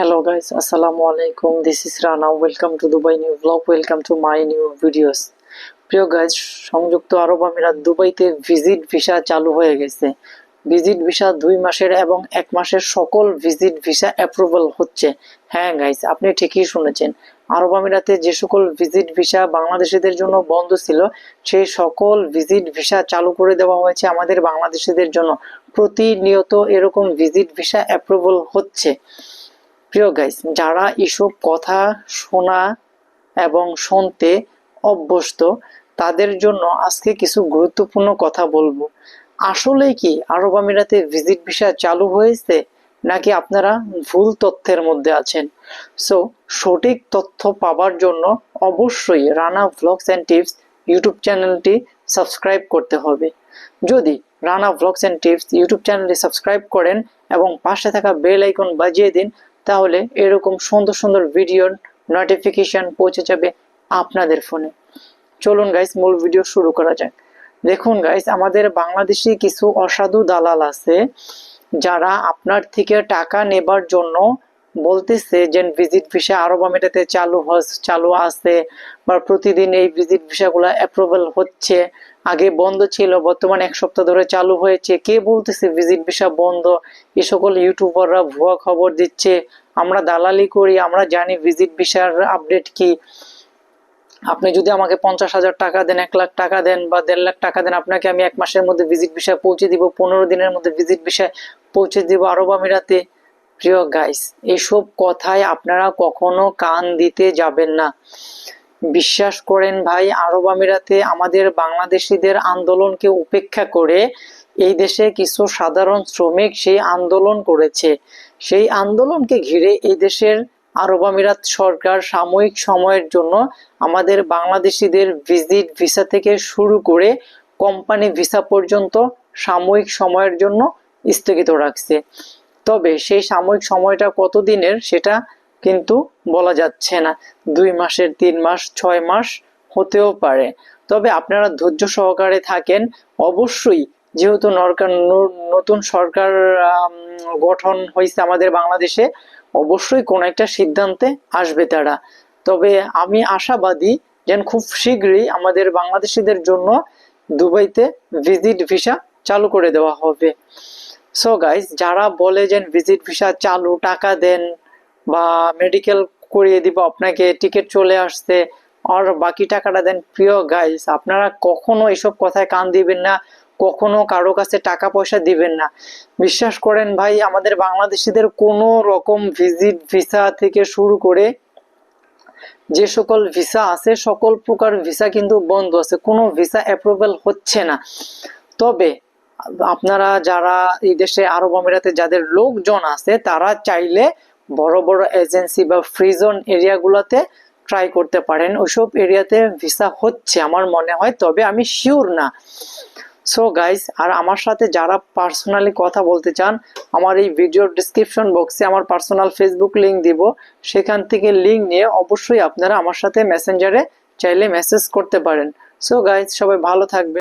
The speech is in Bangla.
Hello guys, Assalamu alaikum. This is Rana. Welcome to Dubai new vlog. Welcome to my new videos. প্রিয় গাইজ সংযুক্ত আরব আমিরাত দুবাইতে ভিজিট ভিসা চালু হয়ে গেছে ভিজিট ভিসা দুই মাসের এবং এক মাসের সকল ভিজিট ভিসা অ্যাপ্রুভাল হচ্ছে হ্যাঁ গাইজ আপনি ঠিকই শুনেছেন আরব আমিরাতে যে সকল ভিজিট ভিসা বাংলাদেশিদের জন্য বন্ধ ছিল সেই সকল ভিজিট ভিসা চালু করে দেওয়া হয়েছে আমাদের বাংলাদেশিদের জন্য প্রতিনিয়ত এরকম ভিজিট ভিসা অ্যাপ্রুভাল হচ্ছে প্রিয় গাইস যারা এসব কথা শোনা এবং শুনতে অভ্যস্ত, তাদের জন্য আজকে কিছু গুরুত্বপূর্ণ কথা বলব। আসলে কি, আরব আমিরাতে ভিজিট ভিসা চালু হয়েছে নাকি আপনারা ভুল তথ্যের মধ্যে আছেন? সো সঠিক তথ্য পাবার জন্য অবশ্যই Rana vlogs and tips YouTube চ্যানেলটি সাবস্ক্রাইব করতে হবে। যদি Rana vlogs and tips YouTube চ্যানেলটি সাবস্ক্রাইব করেন এবং পাশে থাকা বেল আইকন বাজিয়ে দিন তাহলে এরকম সুন্দর সুন্দর ভিডিওর নোটিফিকেশন পৌঁছে যাবে আপনাদের ফোনে চলুন গাইস মূল ভিডিও শুরু করা যাক। দেখুন গাইস আমাদের বাংলাদেশে কিছু অসাধু দালাল আছে, যারা আপনার থেকে টাকা নেবার জন্য বলতেছে যে ভিজিট ভিসা আরব আমিরাতে চালু চালু আছে, বা প্রতিদিন এই ভিজিট ভিসাগুলো অ্যাপ্রুভাল হচ্ছে। আগে বন্ধ ছিল, বর্তমানে এক সপ্তাহ ধরে চালু হয়েছে। কে বলতেছে ভিজিট ভিসা বন্ধ? এই সকল ইউটিউবাররা ভুয়া খবর দিচ্ছে। আমরা দালালি করি, আমরা জানি ভিজিট ভিসার আপডেট কি। আপনি যদি আমাকে পঞ্চাশ হাজার টাকা দেন, এক লাখ টাকা দেন, বা দেড় লাখ টাকা দেন, আপনাকে আমি এক মাসের মধ্যে ভিজিট ভিসা পৌঁছে দিব, পনেরো দিনের মধ্যে ভিজিট ভিসা পৌঁছে দিব আরব আমিরাতে। প্রিয় গাইস এসব কথায় আপনারা কখনো কান দিতে যাবেন না। বিশ্বাস করেন ভাই, আরব আমিরাতে আমাদের বাংলাদেশিদের আন্দোলনকে উপেক্ষা করে এই দেশে কিছু সাধারণ শ্রমিক সেই আন্দোলন করেছে। সেই আন্দোলনকে ঘিরে এই দেশের আরব আমিরাত সরকার সাময়িক সময়ের জন্য আমাদের বাংলাদেশিদের ভিজিট ভিসা থেকে শুরু করে কোম্পানি ভিসা পর্যন্ত সাময়িক সময়ের জন্য স্থগিত রাখছে। তবে সেই সাময়িক সময়টা কতদিনের সেটা কিন্তু বলা যাচ্ছে না। দুই মাসের, তিন মাস, ছয় মাস হতেও পারে। তবে আপনারা ধৈর্য সহকারে থাকেন। অবশ্যই যেহেতু নরকার নতুন সরকার গঠন হয়েছে আমাদের বাংলাদেশে, অবশ্যই কোনো একটা সিদ্ধান্তে আসবে তারা। তবে আমি আশাবাদী যেন খুব শীঘ্রই আমাদের বাংলাদেশিদের জন্য দুবাইতে ভিজিট ভিসা চালু করে দেওয়া হবে। সো গাইজ যারা বলে যে ভিজিট ভিসা চালু, টাকা দেন বা মেডিকেল করিয়ে দিব, আপনাকে টিকিট চলে আসছে আর বাকি টাকাটা দেন, প্রিয় গাইজ আপনারা কখনো এসব কথায় কান দিবেন না, কখনো কারও কাছে টাকা পয়সা দিবেন না। বিশ্বাস করেন ভাই, আমাদের বাংলাদেশিদের কোনো রকম ভিজিট ভিসা থেকে শুরু করে যে সকল ভিসা আছে, সকল প্রকার ভিসা কিন্তু বন্ধ আছে, কোনো ভিসা অ্যাপ্রুভাল হচ্ছে না। তবে আপনারা যারা এই দেশে আরব আমিরাতে যাদের লোকজন আছে, তারা চাইলে বড় বড় এজেন্সি বা ফ্রিজন এরিয়াগুলোতে ট্রাই করতে পারেন। ওইসব এরিয়াতে ভিসা হচ্ছে আমার মনে হয়, তবে আমি শিওর না। সো গাইস আর আমার সাথে যারা পার্সোনালি কথা বলতে চান, আমার এই ভিডিওর ডিসক্রিপশন বক্সে আমার পার্সোনাল ফেসবুক লিংক দিব। সেখান থেকে লিংক নিয়ে অবশ্যই আপনারা আমার সাথে মেসেঞ্জারে চাইলে মেসেজ করতে পারেন। সো গাইস সবাই ভালো থাকবে